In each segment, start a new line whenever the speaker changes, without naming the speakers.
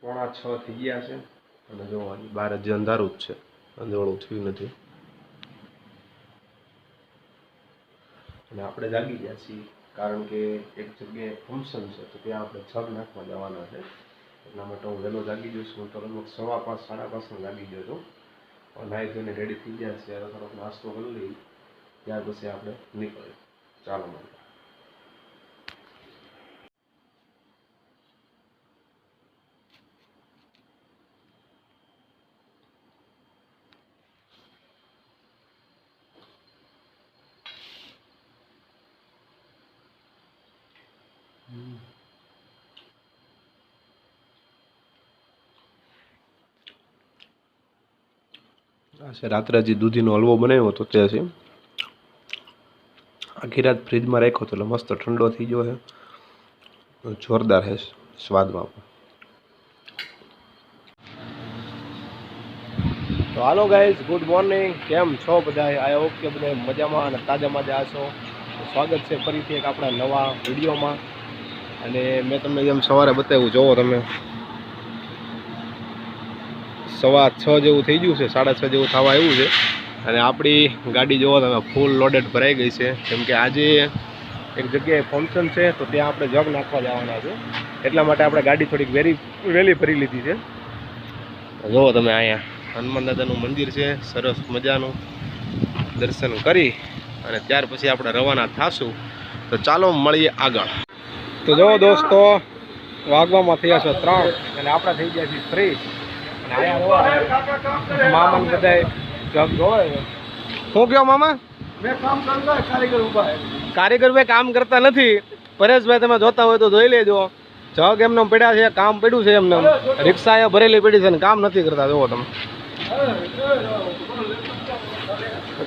પોણા છ થઈ ગયા છે. અને જો હજી બહાર હજી અંધારું જ છે. અંધવાળું થયું નથી. અને આપણે જાગી ગયા છીએ, કારણ કે એક જગ્યાએ ફંક્શન છે, તો ત્યાં આપણે છગ નાખવા જવાના છે. એટલા માટે હું વહેલો જાગી ગયો છું. તો લગભગ સવા પાંચ, સાડા પાંચમાં જાગી ગયો અને નાહી ધોઈને રેડી થઈ ગયા છે. હવે થોડોક નાસ્તો કરી લઈ ત્યાર પછી આપણે નીકળીએ. ચાલો મળીએ. રાત્રે જે દૂધીનો હલવો બનાવ્યો હતો તે છે આખી રાત ફ્રીજમાં રાખ્યો હતો એટલે મસ્ત ઠંડો થઈ ગયો છે. જોરદાર છે સ્વાદમાં. પણ તો હાલો ગાઈઝ ગુડ મોર્નિંગ કેમ છો બધા આઈ હોપ કે બધા મજામાં અને તાજા મજા હશો. સ્વાગત છે ફરીથી એક આપણા નવા વિડીયોમાં. અને મેં તમને જેમ સવારે બતાવ્યું, જોવો તમે. સવા છ જેવું થઈ ગયું છે, સાડા છ જેવું થવા આવ્યું છે. અને આપણી ગાડી જોવો તમે ફૂલ લોડેડ ભરાઈ ગઈ છે. કેમ કે આજે એક જગ્યાએ ફંક્શન છે, તો ત્યાં આપણે જગ નાખવા જવાના છે. એટલા માટે આપણે ગાડી થોડીક વેરી વહેલી ભરી લીધી છે. જુઓ તમે અહીંયા, હનુમાન દાદાનું મંદિર છે, સરસ મજાનું. દર્શન કરી અને ત્યાર પછી આપણે રવાના થાશું. તો ચાલો મળીએ આગળ. તો જો દોસ્તો વાગવામાં થયા છે ત્રણ અને આપણે થઈ ગયા છીએ ફ્રી અને આયા મામા બધા જગ જોવે શું કહો મામા? કારીગર ભાઈ કામ કરતા નથી. પરેશભાઈ તમે જોતા હોય તો જોઈ લેજો. જગ એમને પડ્યા છે કામ પડ્યું છે એમને રિક્ષા એ ભરેલી પડી છે ને કામ નથી કરતા જોવો તમે.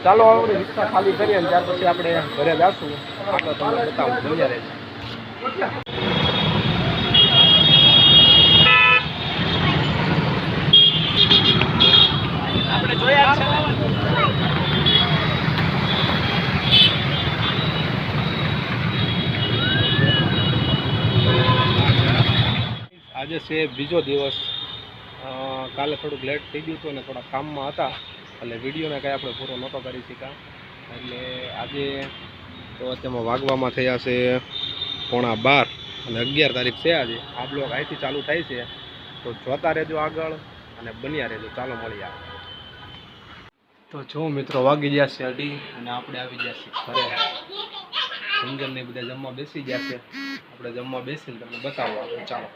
ચાલો આપણે રિક્ષા ખાલી કરીએ ત્યાર પછી આપણે ઘરે જાશું. આપણે તમને બતાવું જોયા રહેજો આપણે જોયા છે આજે છે બીજો દિવસ. કાલે થોડુંક લેટ થઈ ગયું હતું અને થોડા કામમાં હતા. એટલે વિડીયોને કાંઈ આપણે પૂરો નહોતો કરી શક્યા. એટલે આજે તો તેમાં વાગવામાં થયા છે પોણા બાર અને અગિયાર તારીખ છે આજે. આ બ્લોગ અહીંથી ચાલુ થાય છે. તો જોતા રહેજો આગળ અને બન્યા રહેજો. ચાલો મળી આવે તો જો મિત્રો વાગી ગયા છે અઢી અને આપણે આવી ગયા છીએ ઘરે. સમજણ ને બધા જમવા બેસી ગયા છે. આપણે જમવા બેસીને તમને બતાવો આપણે. ચાલો.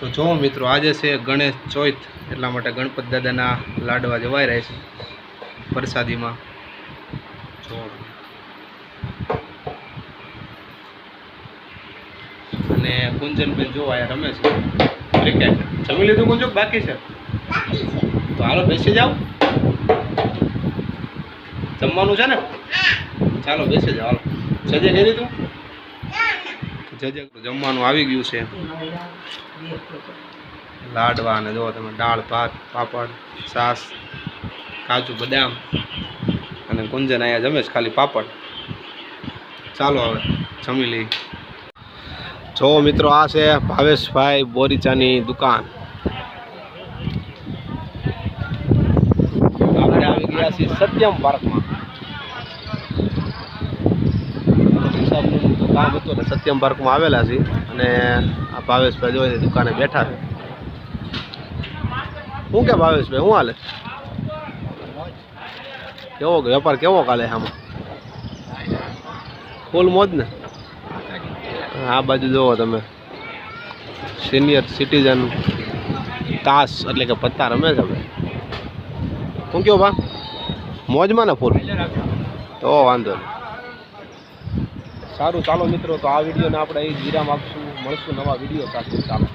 તો જો મિત્રો આજે છે ગણેશ ચોથ. એટલા માટે ગણપત દાદાના લાડવા જવાઈ રહે છે. પ્રસાદીમાં. જો અને કુંજનબેન જો આયા રમે છે. ક્રિકેટ જમી લીધું કુંજુ બાકી છે? તો હાલો બેસી જાઓ. જમવાનું છે ને? ચાલો બેસી જાઓ હાલો. સજે કરી તું. જજે જમવાનું આવી ગયું છે. લાડવા અને જો તમે દાળ ભાત પાપડ છાશ કાજુ બદામ અને કુંજન અહીંયા જમે છે ખાલી પાપડ. ચાલો હવે જમી લઈ જો મિત્રો આ છે ભાવેશભાઈ બોરીચાની દુકાન. આપણે આવી ગયા છીએ સત્યમ પાર્કમાં. કામ હતું ને, સત્યમ પાર્કમાં આવેલા છીએ. અને આ ભાવેશભાઈ જોઈએ દુકાને બેઠા છે. શું કે ભાવેશભાઈ, શું હાલે? કેવો વેપાર કેવો કાલે આમાં? ફૂલ મોજ ને? આ બાજુ જુઓ તમે. સિનિયર સિટીઝન તાસ એટલે કે પત્તા રમે છે હવે શું કહો બા મોજમાં ને ફૂલ? તો વાંધો નહીં. સારું, ચાલો મિત્રો, તો આ વિડીયોને આપણે અહીં વિરામ આપશું. મળશું નવા વીડિયો સાથે. ચાલો.